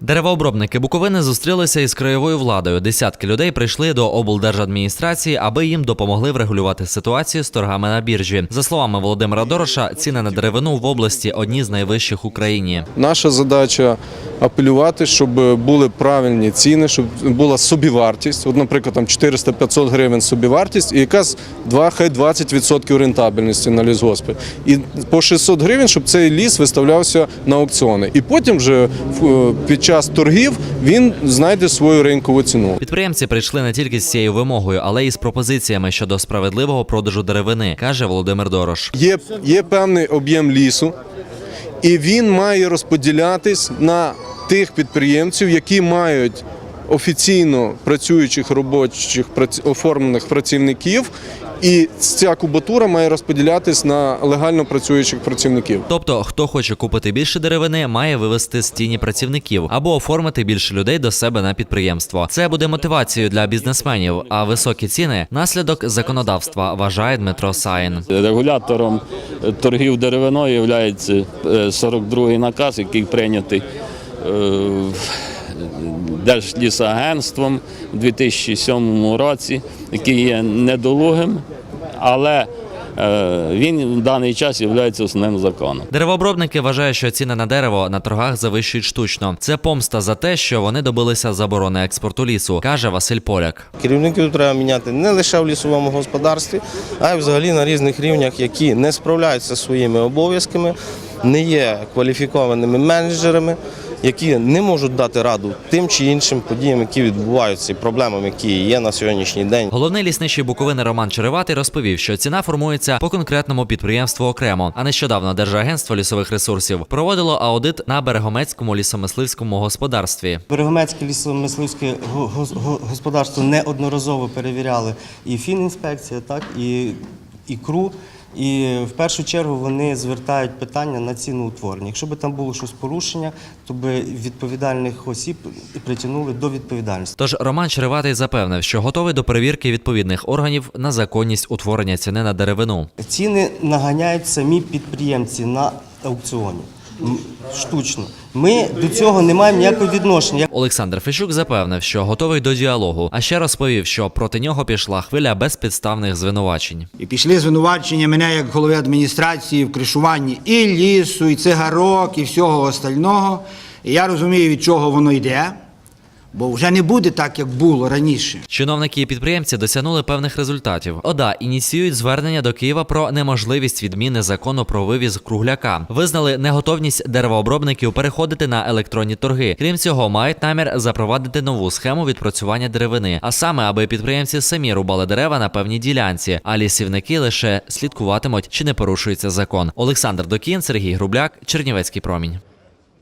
Деревообробники Буковини зустрілися із краєвою владою. Десятки людей прийшли до облдержадміністрації, аби їм допомогли врегулювати ситуацію з торгами на біржі. За словами Володимира Дороша, ціни на деревину в області одні з найвищих в Україні. Наша задача апелювати, щоб були правильні ціни, щоб була собівартість. От, наприклад, там 400-500 гривень собівартість і якась 2, хай 20% рентабельності на лісгоспи. І по 600 гривень, щоб цей ліс виставлявся на аукціони. І потім вже в- під час торгів він знайде свою ринкову ціну. Підприємці прийшли не тільки з цією вимогою, але й з пропозиціями щодо справедливого продажу деревини, каже Володимир Дорош. Є, є певний об'єм лісу, і він має розподілятись на тих підприємців, які мають офіційно працюючих робочих оформлених працівників. І ця кубатура має розподілятись на легально працюючих працівників. Тобто, хто хоче купити більше деревини, має вивести з тіні працівників або оформити більше людей до себе на підприємство. Це буде мотивацією для бізнесменів. А високі ціни наслідок законодавства, вважає Дмитро Саїн. Регулятором е, торгів деревиною є 42-й наказ, який прийнятий е, Держлісагентством у 2007 році, який є недолугим, але е, він в даний час є основним законом. Деревообробники вважають, що ціни на дерево на торгах завищують штучно. Це помста за те, що вони добилися заборони експорту лісу, каже Василь Поляк. Керівників треба міняти не лише в лісовому господарстві, а й взагалі на різних рівнях, які не справляються зі своїми обов'язками, не є кваліфікованими менеджерами, які не можуть дати раду тим чи іншим подіям, які відбуваються, і проблемам, які є на сьогоднішній день. Головний лісничий Буковини Роман Череватий розповів, що ціна формується по конкретному підприємству окремо. А нещодавно Держагентство лісових ресурсів проводило аудит на Берегомецькому лісомисливському господарстві. Берегомецьке лісомисливське го- господарство неодноразово перевіряли і фінінспекція, так і, і КРУ. І в першу чергу вони звертають питання на ціноутворення. Якщо б там було щось порушення, то би відповідальних осіб притягнули до відповідальності. Тож Роман Череватий запевнив, що готовий до перевірки відповідних органів на законність утворення ціни на деревину. Ціни наганяють самі підприємці на аукціоні. Штучно. Ми до цього не маємо ніякого відношення. Олександр Фещук запевнив, що готовий до діалогу, а ще розповів, що проти нього пішла хвиля безпідставних звинувачень. І пішли звинувачення мене як голови адміністрації в кришуванні і лісу, і цигарок, і всього остального. І я розумію, від чого воно йде, бо вже не буде так, як було раніше. Чиновники і підприємці досягнули певних результатів. ОДА ініціюють звернення до Києва про неможливість відміни закону про вивіз кругляка. Визнали неготовність деревообробників переходити на електронні торги. Крім цього, мають намір запровадити нову схему відпрацювання деревини, а саме, аби підприємці самі рубали дерева на певній ділянці, а лісівники лише слідкуватимуть, чи не порушується закон. Олександр Докін, Сергій Грубляк, Чернівецький промінь.